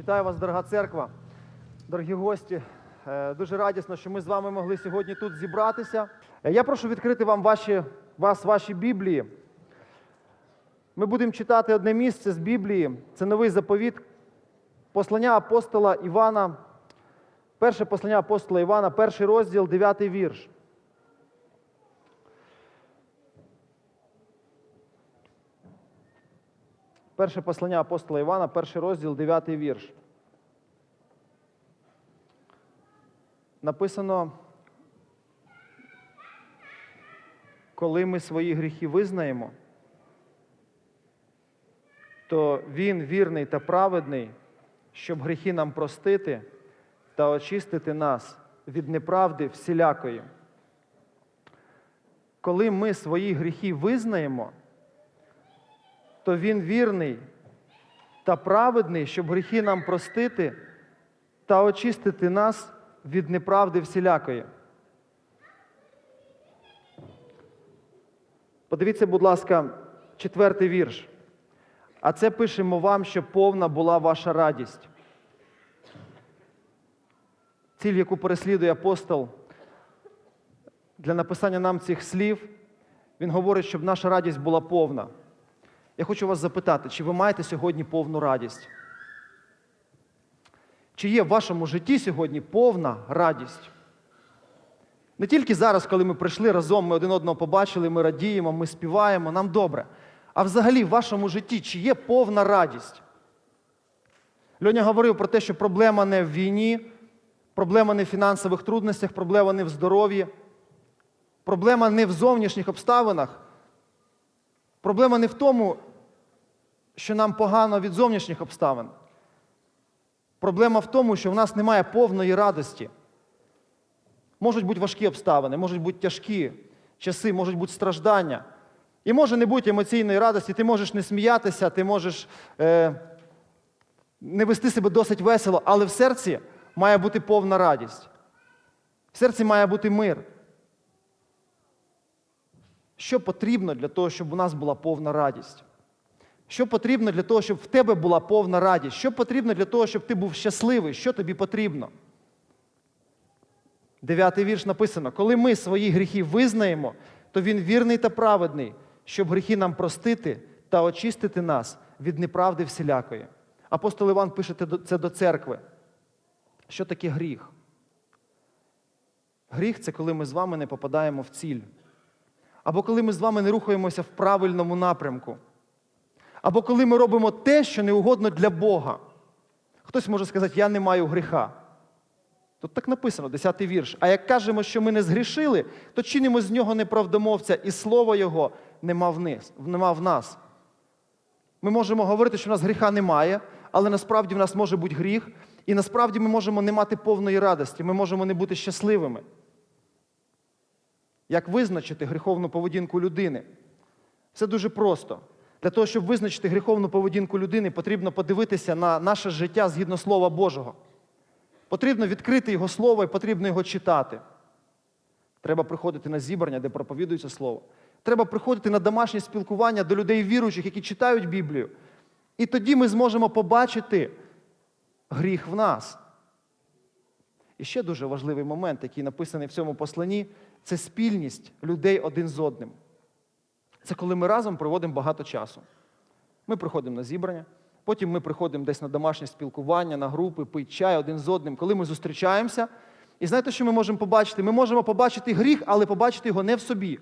Вітаю вас, дорога церква, дорогі гості. Е, Дуже радісно, що ми з вами могли сьогодні тут зібратися. Е, Я прошу відкрити вам ваші, вас ваші Біблії. Ми будемо читати одне місце з Біблії. Це новий заповіт послання апостола Івана. Перше послання апостола Івана, перший розділ, дев'ятий вірш. Перше послання апостола Івана, перший розділ, дев'ятий вірш. Написано, коли ми свої гріхи визнаємо, то Він вірний та праведний, щоб гріхи нам простити та очистити нас від неправди всілякої. Коли ми свої гріхи визнаємо, то Він вірний та праведний, щоб гріхи нам простити та очистити нас від неправди всілякої. Подивіться, будь ласка, четвертий вірш. А це пишемо вам, щоб повна була ваша радість. Ціль, яку переслідує апостол для написання нам цих слів, він говорить, щоб наша радість була повна. Я хочу вас запитати, чи ви маєте сьогодні повну радість? Чи є в вашому житті сьогодні повна радість? Не тільки зараз, коли ми прийшли разом, ми один одного побачили, ми радіємо, ми співаємо, нам добре. А взагалі в вашому житті чи є повна радість? Льоня говорив про те, що проблема не в війні, проблема не в фінансових трудностях, проблема не в здоров'ї, проблема не в зовнішніх обставинах. Проблема не в тому, що нам погано від зовнішніх обставин. Проблема в тому, що в нас немає повної радості. Можуть бути важкі обставини, можуть бути тяжкі часи, можуть бути страждання. І може не бути емоційної радості, ти можеш не сміятися, ти можеш е, не вести себе досить весело, але в серці має бути повна радість. В серці має бути мир. Що потрібно для того, щоб у нас була повна радість? Що потрібно для того, щоб в тебе була повна радість? Що потрібно для того, щоб ти був щасливий? Що тобі потрібно? Дев'ятий вірш написано: коли ми свої гріхи визнаємо, то він вірний та праведний, щоб гріхи нам простити та очистити нас від неправди всілякої. Апостол Іван пише це до церкви. Що таке гріх? Гріх це коли ми з вами не попадаємо в ціль. Або коли ми з вами не рухаємося в правильному напрямку. Або коли ми робимо те, що не угодно для Бога. Хтось може сказати, я не маю гріха. Тут так написано, 10 вірш. А як кажемо, що ми не згрішили, то чинимо з нього неправдомовця, і слово Його нема в, нас. Ми можемо говорити, що в нас гріха немає, але насправді в нас може бути гріх, і насправді ми можемо не мати повної радості, ми можемо не бути щасливими. Як визначити гріховну поведінку людини? Все дуже просто. Для того, щоб визначити гріховну поведінку людини, потрібно подивитися на наше життя згідно Слова Божого. Потрібно відкрити Його Слово і потрібно його читати. Треба приходити на зібрання, де проповідується Слово. Треба приходити на домашнє спілкування до людей віруючих, які читають Біблію. І тоді ми зможемо побачити гріх в нас. І ще дуже важливий момент, який написаний в цьому посланні, це спільність людей один з одним. Це коли ми разом проводимо багато часу. Ми приходимо на зібрання, потім ми приходимо десь на домашнє спілкування, на групи, пить чай один з одним, коли ми зустрічаємося. І знаєте, що ми можемо побачити? Ми можемо побачити гріх, але побачити його не в собі.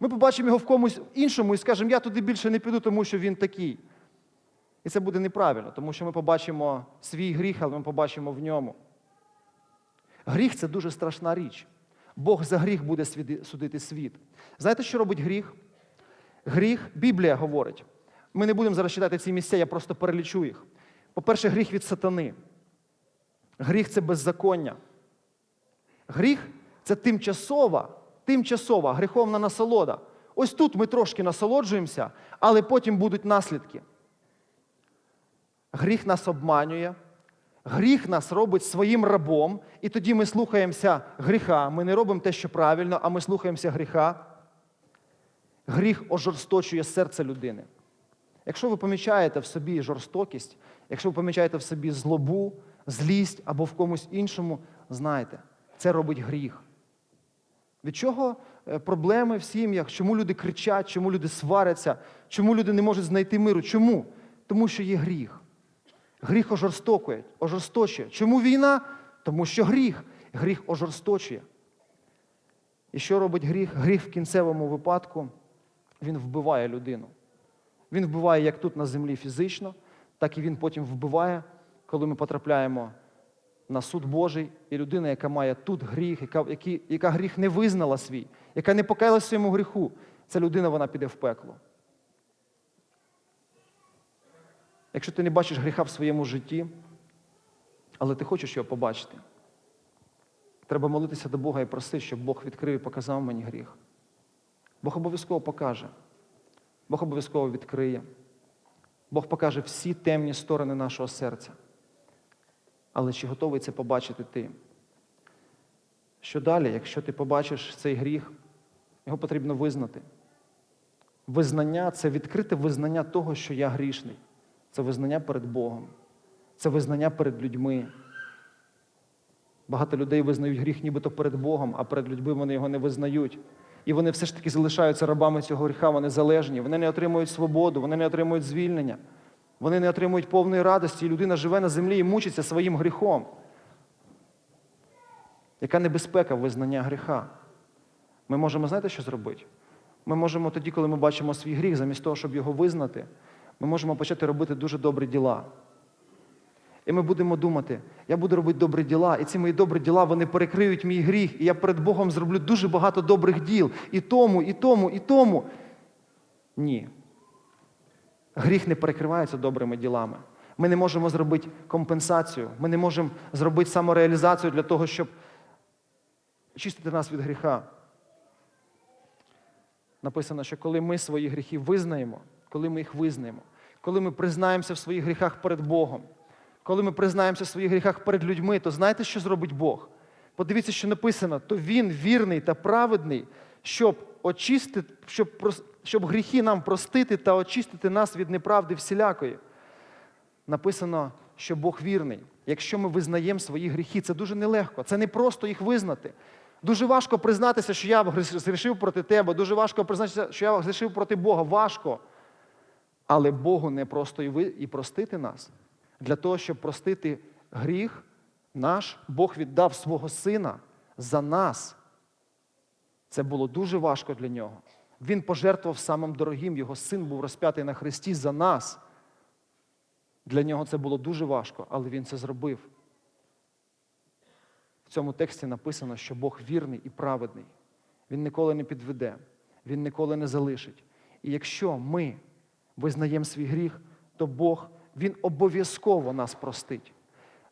Ми побачимо його в комусь іншому і скажемо, я туди більше не піду, тому що він такий. І це буде неправильно, тому що ми побачимо свій гріх, але ми побачимо в ньому. Гріх це дуже страшна річ. Бог за гріх буде судити світ. Знаєте, що робить гріх? Гріх, Біблія говорить. Ми не будемо зараз читати ці місця, я просто перелічу їх. По-перше, гріх від сатани. Гріх це беззаконня. Гріх це тимчасова, тимчасова гріховна насолода. Ось тут ми трошки насолоджуємося, але потім будуть наслідки. Гріх нас обманює, гріх нас робить своїм рабом, і тоді ми слухаємося гріха. Ми не робимо те, що правильно, а ми слухаємося гріха. Гріх ожорсточує серце людини. Якщо ви помічаєте в собі жорстокість, якщо ви помічаєте в собі злобу, злість або в комусь іншому, знайте, це робить гріх. Від чого е, проблеми в сім'ях? Чому люди кричать, чому люди сваряться, чому люди не можуть знайти миру? Чому? Тому що є гріх. Гріх ожорстокує, ожорсточує. Чому війна? Тому що гріх. Гріх ожорсточує. І що робить гріх? Гріх в кінцевому випадку він вбиває людину. Він вбиває як тут на землі фізично, так і він потім вбиває, коли ми потрапляємо на суд Божий, і людина, яка має тут гріх, яка, які, яка гріх не визнала свій, яка не покаялася своєму гріху, ця людина вона піде в пекло. Якщо ти не бачиш гріха в своєму житті, але ти хочеш його побачити, треба молитися до Бога і просити, щоб Бог відкрив і показав мені гріх. Бог обов'язково покаже. Бог обов'язково відкриє. Бог покаже всі темні сторони нашого серця. Але чи готовий це побачити ти? Що далі, якщо ти побачиш цей гріх, його потрібно визнати. Визнання це відкрите визнання того, що я грішний. Це визнання перед Богом, це визнання перед людьми. Багато людей визнають гріх нібито перед Богом, а перед людьми вони його не визнають. І вони все ж таки залишаються рабами цього гріха, вони залежні, вони не отримують свободу, вони не отримують звільнення, вони не отримують повної радості, і людина живе на землі і мучиться своїм гріхом. Яка небезпека визнання гріха? Ми можемо, знаєте, що зробити? Ми можемо тоді, коли ми бачимо свій гріх, замість того, щоб його визнати, ми можемо почати робити дуже добрі діла. І ми будемо думати, я буду робити добрі діла, і ці мої добрі діла вони перекриють мій гріх, і я перед Богом зроблю дуже багато добрих діл. І тому, і тому, і тому. Ні. Гріх не перекривається добрими ділами. Ми не можемо зробити компенсацію, ми не можемо зробити самореалізацію для того, щоб очистити нас від гріха. Написано, що коли ми свої гріхи визнаємо, коли ми їх визнаємо, коли ми признаємося в своїх гріхах перед Богом, коли ми признаємося в своїх гріхах перед людьми, то знаєте, що зробить Бог? Подивіться, що написано, то Він вірний та праведний, щоб очистити, щоб, щоб гріхи нам простити та очистити нас від неправди всілякої. Написано, що Бог вірний. Якщо ми визнаємо свої гріхи, це дуже нелегко. Це не просто їх визнати. Дуже важко признатися, що я згрішив проти тебе. Дуже важко признатися, що я згрішив проти Бога. Важко. Але Богу не просто і простити нас. Для того, щоб простити гріх наш, Бог віддав свого сина за нас. Це було дуже важко для нього. Він пожертвував самим дорогим, його син був розп'ятий на хресті за нас. Для нього це було дуже важко, але він це зробив. В цьому тексті написано, що Бог вірний і праведний. Він ніколи не підведе, Він ніколи не залишить. І якщо ми визнаємо свій гріх, то Бог Він обов'язково нас простить.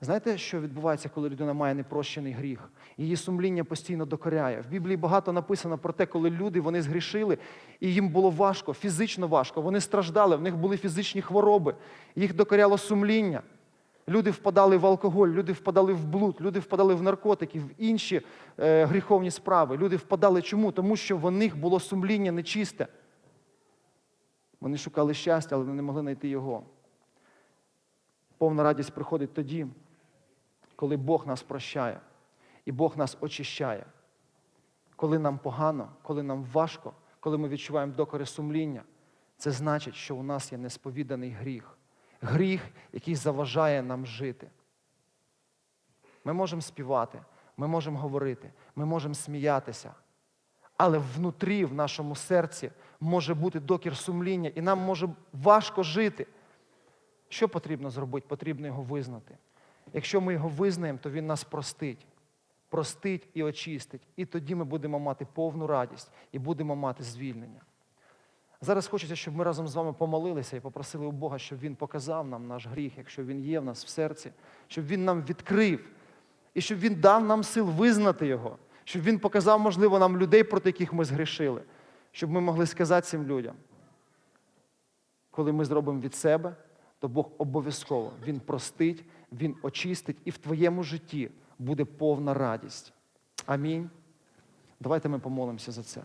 Знаєте, що відбувається, коли людина має непрощений гріх? Її сумління постійно докоряє. В Біблії багато написано про те, коли люди вони згрішили, і їм було важко, фізично важко. Вони страждали, в них були фізичні хвороби, їх докоряло сумління. Люди впадали в алкоголь, люди впадали в блуд, люди впадали в наркотики, в інші е, гріховні справи. Люди впадали чому? Тому що в них було сумління нечисте. Вони шукали щастя, але вони не могли знайти його. Повна радість приходить тоді, коли Бог нас прощає і Бог нас очищає. Коли нам погано, коли нам важко, коли ми відчуваємо докори сумління, це значить, що у нас є несповіданий гріх. Гріх, який заважає нам жити. Ми можемо співати, ми можемо говорити, ми можемо сміятися. Але внутрі, в нашому серці, може бути докір сумління, і нам може важко жити. Що потрібно зробити? Потрібно його визнати. Якщо ми його визнаємо, то він нас простить. Простить і очистить. І тоді ми будемо мати повну радість і будемо мати звільнення. Зараз хочеться, щоб ми разом з вами помолилися і попросили у Бога, щоб Він показав нам наш гріх, якщо він є в нас в серці, щоб Він нам відкрив, і щоб Він дав нам сил визнати його, щоб Він показав, можливо, нам людей, проти яких ми згрішили, щоб ми могли сказати цим людям. Коли ми зробимо від себе, то Бог обов'язково Він простить, Він очистить, і в твоєму житті буде повна радість. Амінь. Давайте ми помолимося за це.